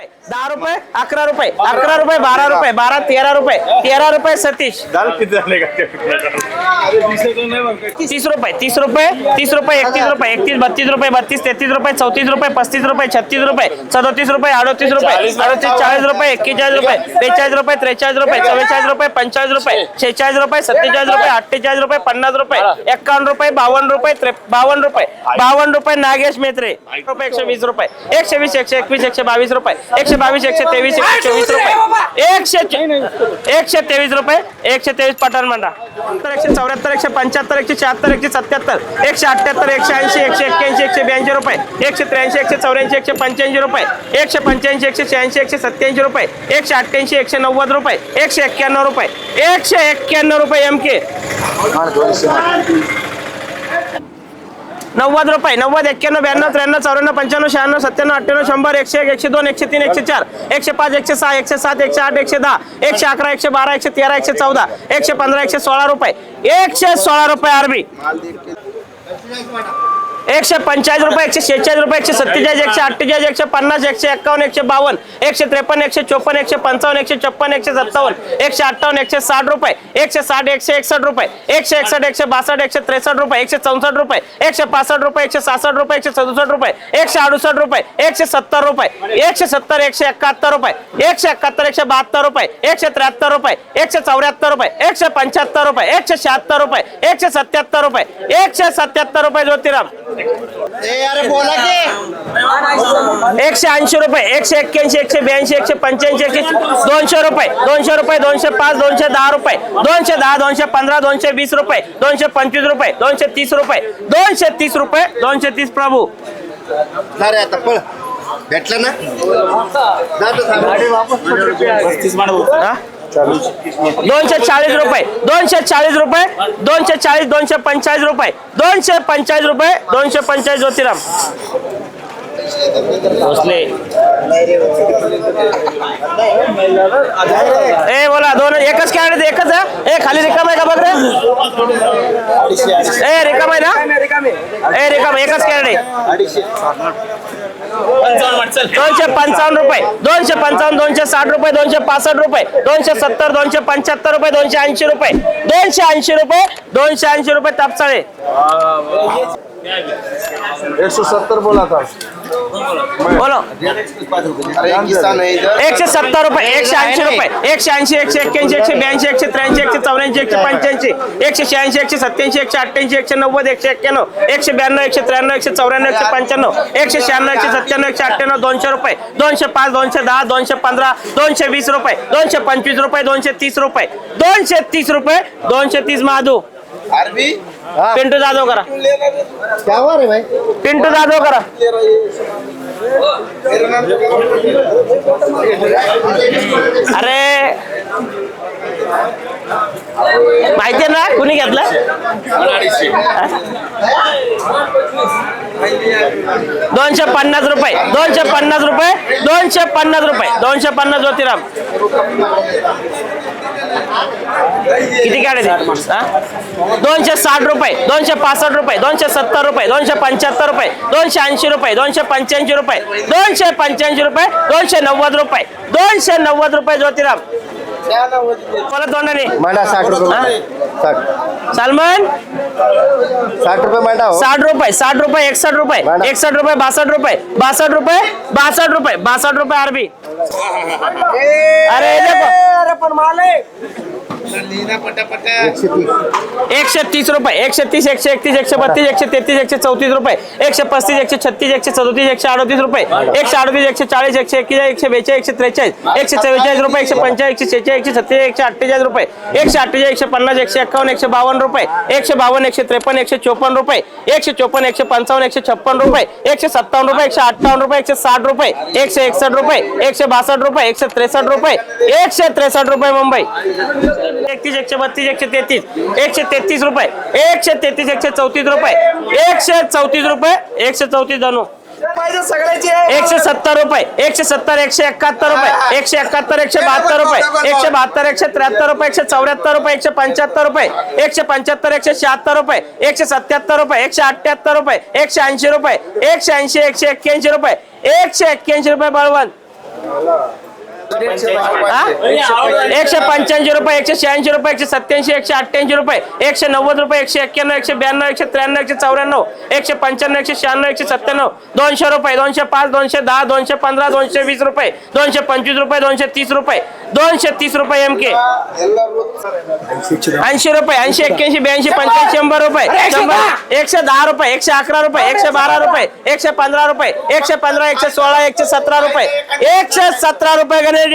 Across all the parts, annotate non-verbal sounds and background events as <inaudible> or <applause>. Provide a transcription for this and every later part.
रुपये. दहा रुपये अकरा रुपये. अकरा रुपये बारा रुपये बारा तेरा रुपये. तेरा रुपये सतीश. तीस रुपये तीस रुपये तीस रुपये एकतीस रुपये एकतीस बत्तीस रुपये बत्तीस तेहतीस रुपये चौतीस रुपये पस्तीस रुपये छत्तीस रुपये सदोतीस रुपये अडोतीस रुपये अडोतीस चाळीस रुपये एक्केचाळीस रुपये बेचाळीस रुपये त्रेचाळीस रुपये चव्वेचाळीस रुपये पंचाळीस रुपये शेहेचाळीस रुपये सत्तेचाळीस रुपये अठ्ठेचाळीस रुपये पन्नास रुपये एक्कावन्न रुपये बावन्न रुपये त्रे बावन्न रुपये बावन्न रुपये नागेश मेत्रे. रुपये एकशे वीस रुपये एकशे वीस एकशे एकवीस एकशे बावीस रुपये. एकशे बावीस एकशे तेवीस एकशे चोवीस रुपये. एकशे एकशे तेवीस रुपये एकशे तेवीस पठाण मंडा तर एकशे चौऱ्याहत्तर एकशे पंच्याहत्तर एकशे शहात्तर एकशे सत्याहत्तर एकशे अठ्ठ्याहत्तर एकशे ऐंशी एकशे एक्क्याऐंशी एकशे ब्याऐंशी रुपये एकशे त्र्याऐंशी एकशे चौऱ्याऐंशी एकशे पंच्याऐंशी रुपये एकशे पंच्याऐंशी एकशे शहाऐंशी एकशे सत्याऐंशी रुपये एकशे अठ्ठ्याऐंशी एकशे नव्वद रुपये एकशे एक्क्याण्णव रुपये एकशे एक्क्याण्णव रुपये एम के. नव्वद रुपये नव्वद एक्क्याण्णव ब्याण्णव त्र्याण्णव चौऱ्याण्णव पंच्याण्णव शहाण्णव सत्त्याण्णव अठ्ठ्याण्णव शंभर एकशे एक एकशे दोन एकशे तीन एकशे चार एकशे पाच एकशे सहा एकशे सात एकशे आठ एकशे दहा एकशे अकरा एकशे बारा एकशे तेरा एकशे चौदा एकशे पंधरा एकशे सोळा रुपये एकशे सोळा रुपये आरबी. एकशे पंचाळीस रुपये एकशे शेहेचाळीस रुपये एकशे सत्तेचाळीस एकशे अठ्ठेचाळीस एकशे पन्नास एकशे एक्कावन्न एकशे बावन्न एकशे त्रेपन्न एकशे चोपन्न एकशे पंचावन्न एकशे छप्पन्न एकशे सत्तावन्न एकशे अठ्ठावन्न एकशे साठ रुपये एकशे साठ एकशे एकसष्ट रुपये एकशे एकसष्ट एकशे बासष्ट एकशे त्रेसष्ट रुपये एकशे चौसष्ट रुपये एकशे पासष्ट रुपये एकशे सहासष्ट रुपये एकशे सदुसष्ट रुपये एकशे अडुसष्ट रुपये एकशे सत्तर रुपये एकशे सत्तर एकशे एकाहत्तर रुपये एकशे एकाहत्तर एकशे बहात्तर रुपये एकशे त्र्याहत्तर रुपये एकशे चौऱ्याहत्तर रुपये एकशे पंच्याहत्तर रुपये एकशे शहात्तर रुपये एकशे सत्याहत्तर रुपये एकशे सत्याहत्तर रुपये ज्योतिराम एकशे ऐंशी रुपये एकशे एक्क्याऐंशी एकशे ब्याऐंशी एकशे पंच्याऐंशी एकशे दोनशे रुपये दोनशे रुपये दोनशे पाच दोनशे दहा रुपये दोनशे दहा दोनशे पंधरा दोनशे वीस रुपये दोनशे पंचवीस रुपये दोनशे तीस रुपये दोनशे तीस रुपये दोनशे तीस प्रभू. अरे आता पळ. भेटलं ना? दोनशे चाळीस रुपये, दोनशे चाळीस रुपये, दोनशे चाळीस, दोनशे पंचाळीस रुपये, दोनशे पंचाळीस रुपये, दोनशे पंचाळीस ज्योतिराम. भोसले. ए, बोला, दोन, एकच काय खाली रिकाम आहे का बघ रे? ए, रिकाम आहे ना? ए, रिकाम, एकच कॅरेट आहे. दोनशे पंचावन्न रुपये दोनशे पंचावन्न दोनशे साठ रुपये दोनशे पासष्ट रुपये दोनशे सत्तर दोनशे पंच्याहत्तर रुपये दोनशे ऐंशी रुपये दोनशे ऐंशी रुपये दोनशे ऐंशी रुपये तापसाळे. एकशे सत्तर बोला आता. बोलो. एकशे सत्तर रुपये एकशे ऐंशी रुपये एकशे ऐंशी एकशे एक्क्याऐंशी एकशे ब्याऐंशी एकशे त्र्याऐंशी एकशे चौऱ्याऐंशी एकशे पंच्याऐंशी एकशे शहाऐंशी एकशे सत्याऐंशी एकशे अठ्ठ्याऐंशी एकशे नव्वद एकशे एक्क्याण्णव एकशे ब्याण्णव एकशे त्र्याण्णव एकशे चौऱ्याण्णव एकशे पंच्याण्णव एकशे शहाण्णव एकशे सत्त्याण्णव एकशे अठ्ठ्याण्णव दोनशे रुपये दोनशे पाच दोनशे दहा दोनशे पंधरा दोनशे वीस रुपये दोनशे पंचवीस रुपये दोनशे तीस रुपये दोनशे तीस रुपये दोनशे तीस महादू आरबी? पिंटू जाधव करा. क्या हुआ रे भाई पिंटू जाधव करा. अरे माहितीये ना कुणी घेतलं? दोनशे पन्नास रुपये दोनशे पन्नास रुपये दोनशे पन्नास रुपये दोनशे पन्नास ज्योतिराम. किती काढे दोनशे साठ रुपये दोनशे पासष्ट रुपये दोनशे सत्तर रुपये दोनशे पंच्याहत्तर रुपये दोनशे ऐंशी रुपये दोनशे पंच्याऐंशी रुपये दोनशे पंच्याऐंशी रुपये दोनशे नव्वद रुपये दोनशे नव्वद रुपये ज्योतिराम. परत मांडा साठ रुपये. साठ. सलमान? साठ रुपये मांडा साठ रुपये साठ रुपये एकसष्ट रुपये मॅडम. एकसष्ट रुपये बासष्ट रुपये बासष्ट रुपये बासष्ट रुपये बासष्ट रुपये आरबी अरे देखो। एकशे तीस। रुपये एकशे तीस एकशे एकतीस एकशे बत्तीस एकशे तेहतीस एकशे चौतीस रुपये एकशे पस्तीस एकशे छत्तीस एकशे सदोतीस एकशे अडतीस रुपये एकशे अडतीस एकशे चाळीस एकशे एक्केचाळीस एकशे बेचाळीस एकशे त्रेचाळीस एकशे चव्वेचाळीस रुपये एकशे पंचाळीस एकशे शेहेचाळीस एकशे सत्तेचाळीस एकशे अठ्ठेचाळीस रुपये एकशे अठ्ठेचाळीस एकशे पन्नास एकशे एक्कावन्न एकशे बावन्न रुपये एकशे बावन्न एकशे त्रेपन्न एकशे चोपन्न रुपये एकशे चोपन्न एकशे पंचावन्न एकशे छप्पन रुपये एकशे सत्तावन्न रुपये एकशे अठ्ठावन्न रुपये एकशे साठ रुपये एकशे एकसष्ट रुपये एकशे बासष्ट रुपये एकशे त्रेसष्ट रुपये एकशे त्रेसष्ट रुपये मुंबई एकतीस एकशे बत्तीस एकशे तेहतीस एकशे तेहतीस रुपये एकशे तेहतीस एकशे चौतीस रुपये एकशे चौतीस रुपये एकशे चौतीस धनु एकशे सत्तर रुपये एकशे सत्तर एकशे एकाहत्तर रुपये एकशे एकाहत्तर एकशे बहात्तर रुपये एकशे बहात्तर एकशे त्र्याहत्तर रुपये एकशे चौऱ्याहत्तर रुपये एकशे पंच्याहत्तर रुपये एकशे पंच्याहत्तर एकशे शहात्तर रुपये एकशे सत्याहत्तर रुपये एकशे अठ्ठ्याहत्तर रुपये एकशे ऐंशी रुपये एकशे ऐंशी एकशे एक्क्याऐंशी रुपये एकशे एक्क्याऐंशी रुपये बळवंत? एकशे पंच्याऐंशी रुपये एकशे शहाऐंशी रुपये एकशे सत्याऐंशी एकशे अठ्ठ्याऐंशी रुपये एकशे नव्वद रुपये एकशे एक्क्याण्णव एकशे ब्याण्णव एकशे त्र्याण्णव एकशे चौऱ्याण्णव एकशे पंच्याण्णव एकशे शहाण्णव एकशे सत्त्याण्णव दोनशे रुपये दोनशे पाच दोनशे दहा दोनशे पंधरा दोनशे वीस रुपये दोनशे पंचवीस रुपये दोनशे तीस रुपये दोनशे तीस रुपये एम के ऐंशी रुपये ऐंशी एक्क्याऐंशी ब्याऐंशी पंच्याऐंशी शंभर रुपये शंभर एकशे दहा रुपये एकशे अकरा रुपये एकशे बारा रुपये एकशे पंधरा रुपये एकशे पंधरा एकशे सोळा एकशे सतरा रुपये एकशे सतरा रुपये गणेश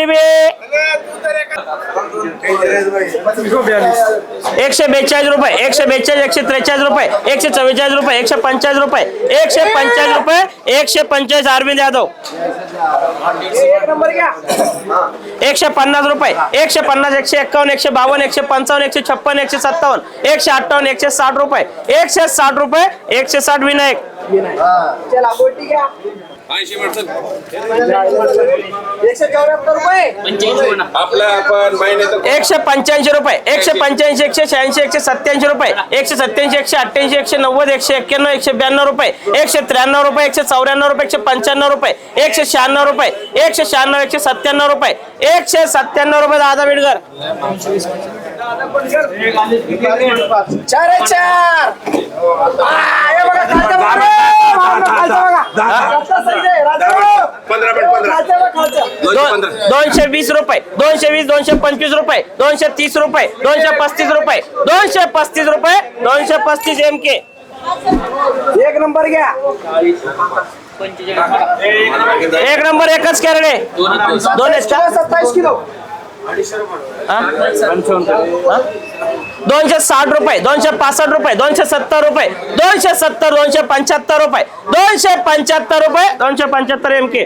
एकशे बेचाळीस रुपये, एकशे बेचाळीस, एकशे त्रेचाळीस रुपये, एकशे चव्वेचाळीस रुपये, एकशे पंचाळीस रुपये, एकशे पंचाळीस रुपये, एकशे पंचेचाळीस अरविंद यादव. एकशे पन्नास रुपये, एकशे पन्नास, एकशे एक्कावन्न, एकशे बावन्न, एकशे पंचावन्न, एकशे छप्पन, एकशे सत्तावन्न, एकशे अठ्ठावन्न, एकशे साठ रुपये, एकशे साठ रुपये, एकशे साठ विनायक. आपला आपण महिन्यात एकशे पंच्याऐंशी रुपये. एकशे पंच्याऐंशी एकशे शहाऐंशी एकशे सत्याऐंशी रुपये. एकशे सत्याऐंशी एकशे अठ्ठ्याऐंशी एकशे नव्वद एकशे एक्क्याण्णव एकशे ब्याण्णव रुपये. एकशे त्र्याण्णव रुपये एकशे चौऱ्याण्णव रुपये एकशे पंच्याण्णव रुपये. एकशे शहाण्णव रुपये. एकशे शहाण्णव एकशे सत्त्याण्णव रुपये. एकशे सत्त्याण्णव रुपये दादा बिडकर चार चार. पंधरा पॉईंट पंधरा दोनशे वीस रुपये दोनशे वीस दोनशे पंचवीस रुपये दोनशे तीस रुपये दोनशे पस्तीस रुपये दोनशे पस्तीस रुपये दोनशे पस्तीस एम के एक नंबर घ्या. एक नंबर एकच कॅरेट आहे. दोन? सत्तावीस किलो? दोनशे साठ रुपये दोनशे पासष्ट रुपये दोनशे सत्तर रुपये दोनशे सत्तर दोनशे पंच्याहत्तर रुपये दोनशे पंच्याहत्तर रुपये दोनशे पंच्याहत्तर एम के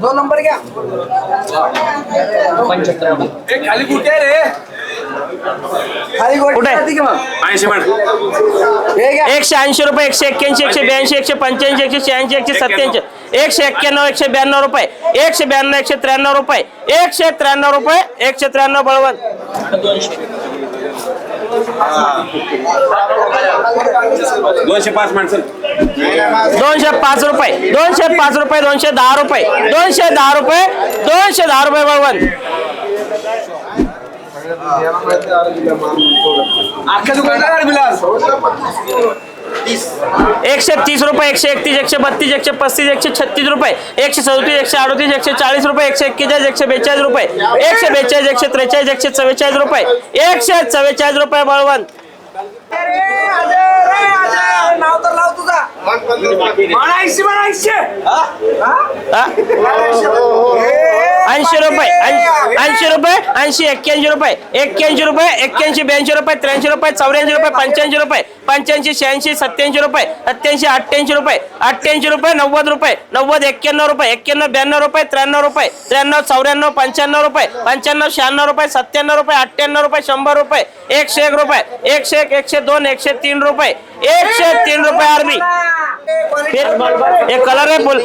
दोन नंबर घ्या खाली कुठे? एकशे ऐंशी रुपये एकशे एक्क्याऐंशी एकशे ब्याऐंशी एकशे पंच्याऐंशी एकशे शहाऐंशी एकशे सत्याऐंशी एकशे एक्क्याण्णव एकशे ब्याण्णव रुपये. एकशे ब्याण्णव एकशे त्र्याण्णव रुपये. एकशे त्र्याण्णव रुपये एकशे त्र्याण्णव बळवंत. दोनशे पाच माणसं. दोनशे पाच रुपये दोनशे पाच रुपये दोनशे दहा रुपये दोनशे दहा रुपये दोनशे दहा रुपये बळवंत. एकशे तीस. रुपये एकशे एकतीस एकशे बत्तीस एकशे पस्तीस एकशे छत्तीस रुपये एकशे सदतीस एकशे अडतीस एकशे चाळीस रुपये एकशे एक्केचाळीस एकशे बेचाळीस रुपये एकशे बेचाळीस एकशे त्रेचाळीस एकशे चव्वेचाळीस रुपये एकशे चव्वेचाळीस रुपये बळवंत. लाव तुझा. ऐंशी रुपये ऐंशी रुपये ऐंशी एक्क्याऐंशी रुपये एक्क्याऐंशी रुपये एक्क्याऐंशी ब्याऐंशी रुपये त्र्याऐंशी रुपये चौऱ्याऐंशी रुपये पंच्याऐंशी रुपये पंच्याऐंशी शहाऐंशी सत्याऐंशी रुपये सत्याऐंशी अठ्ठ्याऐंशी रुपये अठ्ठ्याऐंशी रुपये नव्वद रुपये नव्वद एक्क्याण्णव रुपये एक्क्याण्णव ब्याण्णव रुपये त्र्याण्णव रुपये त्र्याण्णव चौऱ्याण्णव पंच्याण्णव रुपये पंच्याण्णव शहाण्णव रुपये सत्त्याण्णव रुपये अठ्ठ्याण्णव रुपये शंभर रुपये एकशे एक रुपये एकशे एक एकशे दोन एकशे तीन रुपये एकशे तीन रुपये आरबी एक कलर आहे बोल.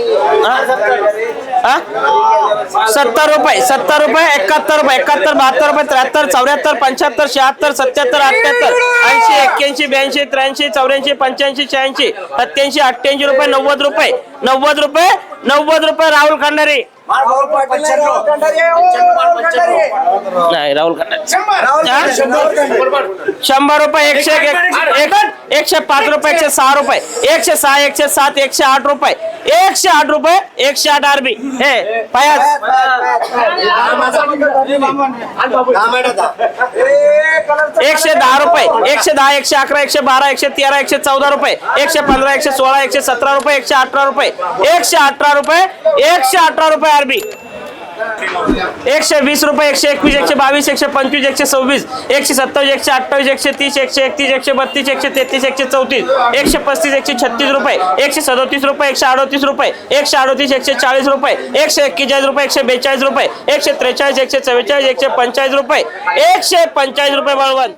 सत्तर रुपये सत्तर रुपये एकाहत्तर रुपये एकाहत्तर बहात्तर रुपये त्र्याहत्तर चौऱ्याहत्तर पंच्याहत्तर शहात्तर सत्याहत्तर अठ्याहत्तर ऐंशी एक्क्याऐंशी ब्याऐंशी त्र्याऐंशी चौऱ्याऐंशी पंच्याऐंशी शहाऐंशी सत्याऐंशी अठ्ठ्याऐंशी रुपये नव्वद रुपये नव्वद रुपये नव्वद रुपये राहुल खंडारे. नाही राहुल शंभर रुपये एकशे एक- एक- एकशे पाच रुपये एकशे सहा रुपये एकशे सहा एकशे सात एकशे आठ रुपये एकशे आठ रुपये एकशे आठ आरबी हे पायास एकशे दहा रुपये एकशे दहा एकशे अकरा एकशे बारा एकशे तेरा एकशे चौदा रुपये एकशे पंधरा एकशे सोळा एकशे सतरा रुपये एकशे अठरा रुपये एकशे अठरा रुपये एकशे अठरा रुपये आरबी एकशे वीस रुपये एकशे एकवीस एकशे बावीस एकशे पंचवीस एकशे सव्वीस एकशे सत्तावीस एकशे अठ्ठावीस एकशे तीस एकशे एकतीस एकशे बत्तीस एकशे तेहतीस एकशे चौतीस एकशे पस्तीस एकशे छत्तीस रुपये एकशे सदोतीस रुपये एकशे अडोतीस रुपये एकशे अडोतीस एकशे चाळीस रुपये एकशे एक्केचाळीस रुपये एकशे बेचाळीस रुपये एकशे त्रेचाळीस एकशे चव्वेचाळीस एकशे पंचाळीस रुपये एकशे पंचाळीस रुपये बळवंत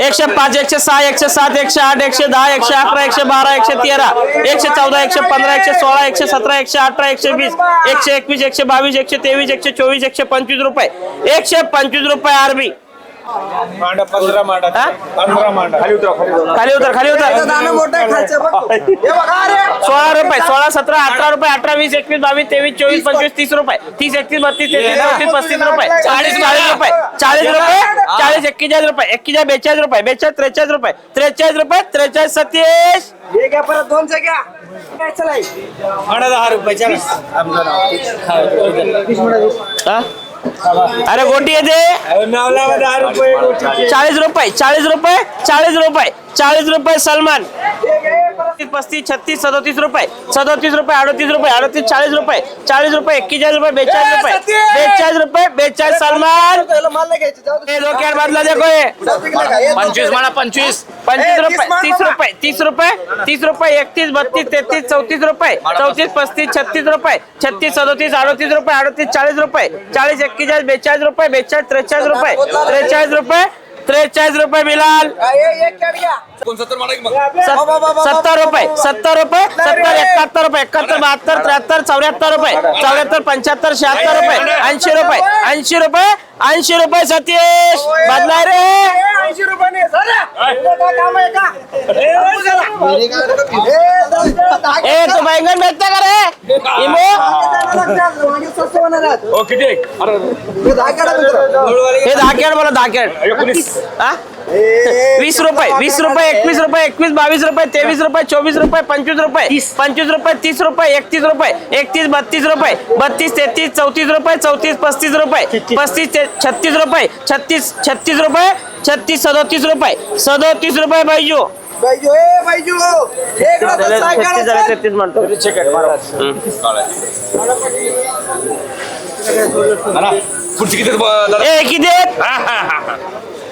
एकशे पाच एकशे सहा एकशे सात एकशे आठ एकशे दहा एकशे अकरा एकशे बारा एकशे तेरा एकशे चौदा एकशे पंधरा एकशे सोळा एकशे सतरा एकशे अठरा एकशे वीस एकशे एकवीस एकशे बावीस एकशे तेवीस एकशे चोवीस एकशे पंचवीस रुपये. एकशे पंचवीस रुपये आरबी. पंधरा मांडा? पंधरा मांडा. खाली उतर खाली उतर. हे सोळा रुपये सोळा सतरा अठरा रुपये अठरा वीस एकवीस बावीस तेवीस चोवीस पंचवीस तीस रुपये. तीस एकतीस बत्तीस तेहतीस चौतीस पस्तीस रुपये. चाळीस चाळीस रुपये. चाळीस रुपये चाळीस एक्केचाळीस रुपये. एक्केचाळीस बेचाळीस रुपये बेचाळीस त्रेचाळीस रुपये. त्रेचाळीस रुपये त्रेचाळीस सत्तीस. हे घ्या परत दोनशे घ्या. मांडा दहा रुपये हा? अरे गोटी येते. चाळीस रुपये चाळीस रुपये चाळीस रुपये चाळीस रुपये सलमान पस्तीस छत्तीस सदोतीस रुपये. सदोतीस रुपये अडतीस रुपये अडतीस चाळीस रुपये. चाळीस रुपये एक्केचाळीस रुपये बेचाळीस रुपये. बेचाळीस रुपये बेचाळीस सलमान! बांधला देखो पंचवीस म्हणा पंचवीस. पंचवीस रुपये तीस. रुपये तीस रुपये तीस रुपये एकतीस बत्तीस तेहतीस चौतीस रुपये. चौतीस पस्तीस छत्तीस रुपये. छत्तीस सदोतीस अडतीस रुपये अडतीस चाळीस रुपये. चाळीस एक्केचाळीस बेचाळीस रुपये बेचाळीस त्रेचाळीस रुपये. त्रेचाळीस रुपये त्रेचाळीस रुपये बिलाल. सत्तर रुपये सत्तर रुपये सत्तर एकाहत्तर रुपये एकाहत्तर बहात्तर त्र्याहत्तर चौऱ्याहत्तर रुपये चौऱ्याहत्तर पंच्याहत्तर शहात्तर रुपये ऐंशी रुपये ऐंशी रुपये ऐंशी रुपये सतीश. बदलाय रे. ऐंशी रुपयाने. हे? हे घ्या. ए तू बैंगन बेचता का रे? इमो? हे दहा घ्या ना मित्र. हे? वीस रुपये वीस रुपये एकवीस रुपये एकवीस बावीस रुपये तेवीस रुपये चोवीस रुपये पंचवीस रुपये पंचवीस रुपये तीस रुपये एकतीस रुपये एकतीस बत्तीस रुपये बत्तीस तेहतीस चौतीस रुपये चौतीस पस्तीस रुपये पस्तीस ते छत्तीस रुपये छत्तीस छत्तीस रुपये छत्तीस सदोतीस रुपये सदोतीस रुपये ए छत्तीस म्हणतो. पुढची किती? <laughs>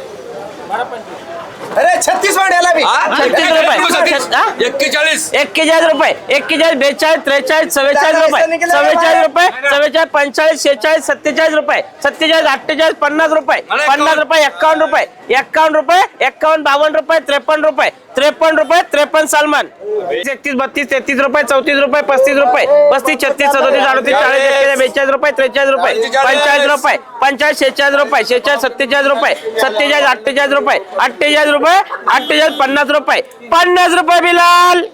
अरे छत्तीस बी. रुपये? एक्केचाळीस. एक्केचाळीस रुपये. एक्केचाळीस बेचाळीस त्रेचाळीस चव्वेचाळीस रुपये. चव्वेचाळीस रुपये चव्वेचाळीस पंचेचाळीस शेहेचाळीस सत्तेचाळीस रुपये. सत्तेचाळीस अठ्ठेचाळीस पन्नास रुपये. पन्नास रुपये एक्कावन्न रुपये. एक्कावन्न रुपये एक्कावन्न बावन्न रुपये त्रेपन्न रुपये. त्रेपन्न रुपये त्रेपन्न सलमान. एकतीस बत्तीस तेहतीस रुपये चौतीस रुपये पस्तीस रुपये. पस्तीस छत्तीस सदोतीस अडतीस चाळीस एक्केचाळीस बेचाळीस रुपये त्रेचाळीस रुपये. पंचेचाळीस रुपये पंचाळीस शेहेचाळीस रुपये शेहेचाळीस सत्तेचाळीस रुपये सत्तेचाळीस अठ्ठेचाळीस रुपये अठ्ठेचाळीस रुपये अठ्ठेचाळीस पन्नास रुपये. पन्नास रुपये बिलाल!